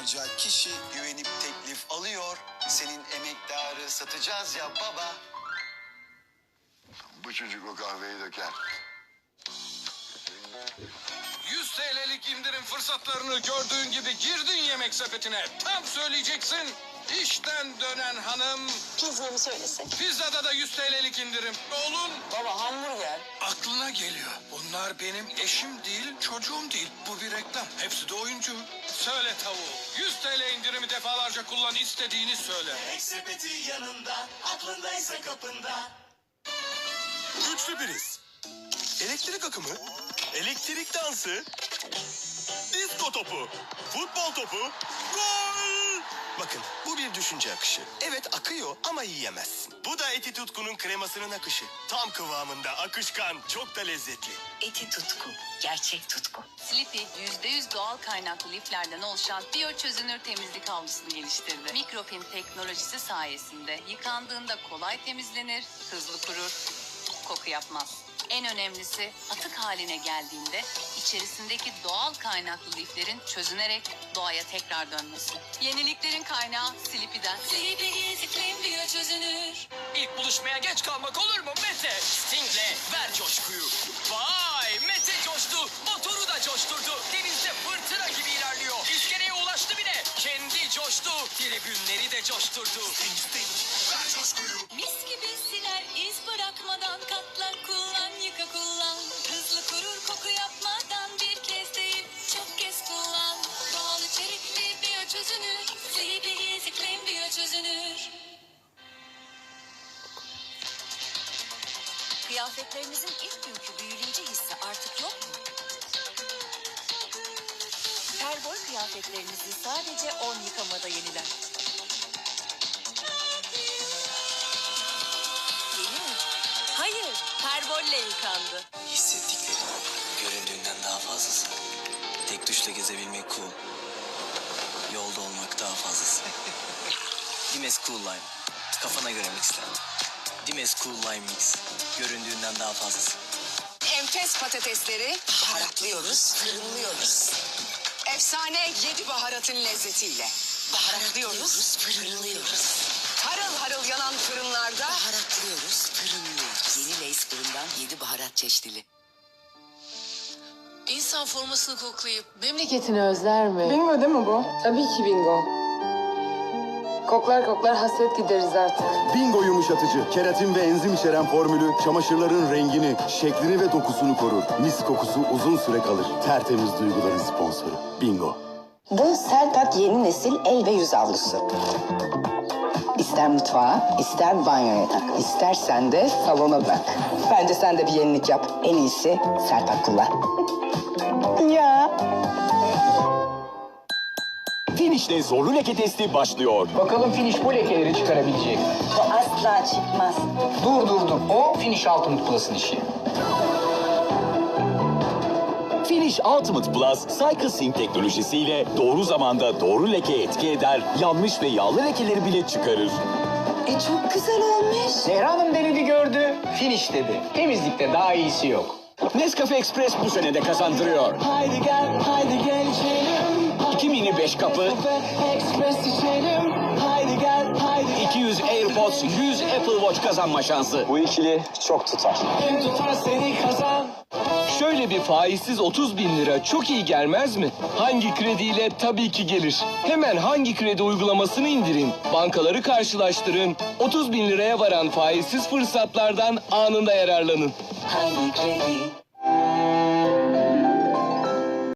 milyonlarca kişi güvenip teklif alıyor. Senin emektarı satacağız ya baba. Bu çocuk o kahveyi döker. 100 TL'lik indirim fırsatlarını gördüğün gibi girdin yemek sepetine. Tam söyleyeceksin. İşten dönen hanım. Pizzamı söylesin. Pizzada da 100 TL'lik indirim. Oğlun Baba hamburger. aklına geliyor. Bunlar benim eşim değil, çocuğum değil. Bu bir reklam. Hepsi de oyuncu. Söyle tavuğu. 100 TL indirimi defalarca kullan istediğini söyle. Sepeti yanında, aklındaysa kapında. Güçlü biriz. Elektrik akımı, elektrik dansı, disko topu, futbol topu, gol! Bakın bu bir düşünce akışı. Evet akıyor ama yiyemezsin. Bu da eti tutkunun kremasının akışı. Tam kıvamında akışkan, çok da lezzetli. Eti tutku, gerçek tutku. Sleepy, %100 doğal kaynaklı liflerden oluşan biyoçözünür temizlik havlusunu geliştirdi. Mikropin teknolojisi sayesinde yıkandığında kolay temizlenir, hızlı kurur, koku yapmaz. En önemlisi atık haline geldiğinde içerisindeki doğal kaynaklı liflerin çözünerek doğaya tekrar dönmesi. Yeniliklerin kaynağı Sleepy'den. Sleepy iklim biyoçözünür. İlk buluşmaya geç kalmak olur mu Mete? Sting'le ver coşkuyu. Vay Mete coştu. Motoru da coşturdu. Denizde fırtına gibi ilerliyor. İskeleye ulaştı bile. Kendi coştu. Tribünleri de coşturdu. Ver coşkuyu. Mis gibi siner iz bırakmadan katla Kıyafetlerinizin ilk günkü büyüleyici hissi artık yok mu? Perboy kıyafetlerinizi sadece 10 yıkamada yeniler. Hayır, perbolle yıkandı. Hissettiklerim göründüğünden daha fazlası. Tek tuşla gezebilmek cool. Yolda olmak daha fazlası. Dimes Cool Lime. Kafana göre mixle. Dimes Cool Lime Mix. Göründüğünden daha fazlası. Enfes patatesleri baharatlıyoruz, fırınlıyoruz. Efsane yedi baharatın lezzetiyle. Baharatlıyoruz, fırınlıyoruz. Harıl harıl yanan fırınlarda baharatlıyoruz, fırınlıyoruz. Yeni Lays fırından yedi baharat çeşnili. İnsan formasını koklayıp Memleketini özler mi? Bingo değil mi bu? Tabii ki bingo. Koklar koklar hasret gideriz artık. Bingo yumuşatıcı, keratin ve enzim içeren formülü çamaşırların rengini, şeklini ve dokusunu korur. Mis kokusu uzun süre kalır. Tertemiz duyguların sponsoru. Bingo. Bu Serpak yeni nesil el ve yüz havlusu. İster mutfağa, ister banyoya tak. İstersen de salona bırak. Bence sen de bir yenilik yap. En iyisi Serpak kullan. Ya. Finish'te zorlu leke testi başlıyor. Bakalım finish bu lekeleri çıkarabilecek mi? Bu asla çıkmaz. Dur dur dur. O finish Ultimate Plus'ın işi. Finish Ultimate Plus, CycleSync teknolojisiyle doğru zamanda doğru leke etki eder, yanmış ve yağlı lekeleri bile çıkarır. E çok güzel olmuş. Zehra Hanım denedi gördü. Finish dedi. Temizlikte daha iyisi yok. Nescafe Express bu sene de kazandırıyor. Haydi gel, haydi gel içelim. 2 mini 5 kapı, Express içelim. Haydi gel, haydi 200 AirPods, 100 Apple Watch kazanma şansı. Bu ikili çok tutar. Kim tutar seni kazan. Şöyle bir faizsiz 30 bin lira çok iyi gelmez mi? Hangi krediyle tabii ki gelir. Hemen hangi kredi uygulamasını indirin. Bankaları karşılaştırın. 30 bin liraya varan faizsiz fırsatlardan anında yararlanın. Hangi kredi?